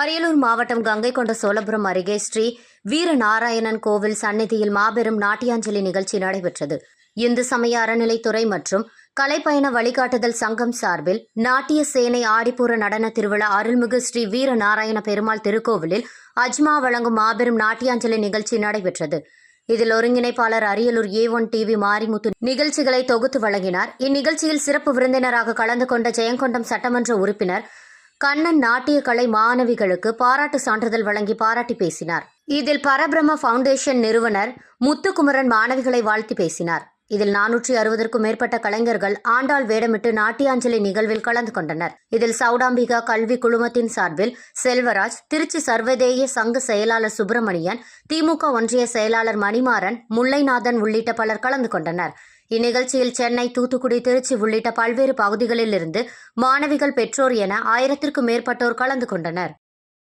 அரியலூர் மாவட்டம் கங்கை கொண்ட சோழபுரம் அருகே ஸ்ரீ வீரநாராயணன் கோவில் சந்நிதியில் மாபெரும் நாட்டியாஞ்சலி நிகழ்ச்சி நடைபெற்றது. இந்து சமய அறநிலைத்துறை மற்றும் கலைப்பயண வழிகாட்டுதல் சங்கம் சார்பில் நாட்டிய சேனை ஆடிப்பூர நடன திருவிழா அருள்மிகு ஸ்ரீ வீரநாராயண பெருமாள் திருக்கோவிலில் அஜ்மா வழங்கும் மாபெரும் நாட்டியாஞ்சலி நிகழ்ச்சி நடைபெற்றது. இதில் ஒருங்கிணைப்பாளர் Ariyalur A one TV Marimuthu நிகழ்ச்சிகளை தொகுத்து வழங்கினார். இந்நிகழ்ச்சியில் சிறப்பு விருந்தினராக கலந்து கொண்ட ஜெயங்கொண்டம் சட்டமன்ற உறுப்பினர் கண்ணன் நாட்டிய கலை மாணவிகளுக்கு பாராட்டு சான்றிதழ் வழங்கி பாராட்டி பேசினார். இதில் பரபிரம்ம ஃபவுண்டேஷன் நிறுவனர் முத்துக்குமரன் மாணவிகளை வாழ்த்தி பேசினார். இதில் நானூற்றி அறுபதற்கும் மேற்பட்ட கலைஞர்கள் ஆண்டாள் வேடமிட்டு நாட்டியாஞ்சலி நிகழ்வில் கலந்து கொண்டனர். இதில் சௌடாம்பிகா கல்வி குழுமத்தின் சார்பில் செல்வராஜ் திருச்சி சர்வதேய சங்க செயலாளர் சுப்பிரமணியன் திமுக ஒன்றிய செயலாளர் மணிமாறன் முல்லைநாதன் உள்ளிட்ட பலர் கலந்து கொண்டனர். இந்நிகழ்ச்சியில் சென்னை தூத்துக்குடி திருச்சி உள்ளிட்ட பல்வேறு பகுதிகளில் இருந்து மாணவிகள் பெற்றோர் என ஆயிரத்திற்கும் மேற்பட்டோர் கலந்து கொண்டனர்.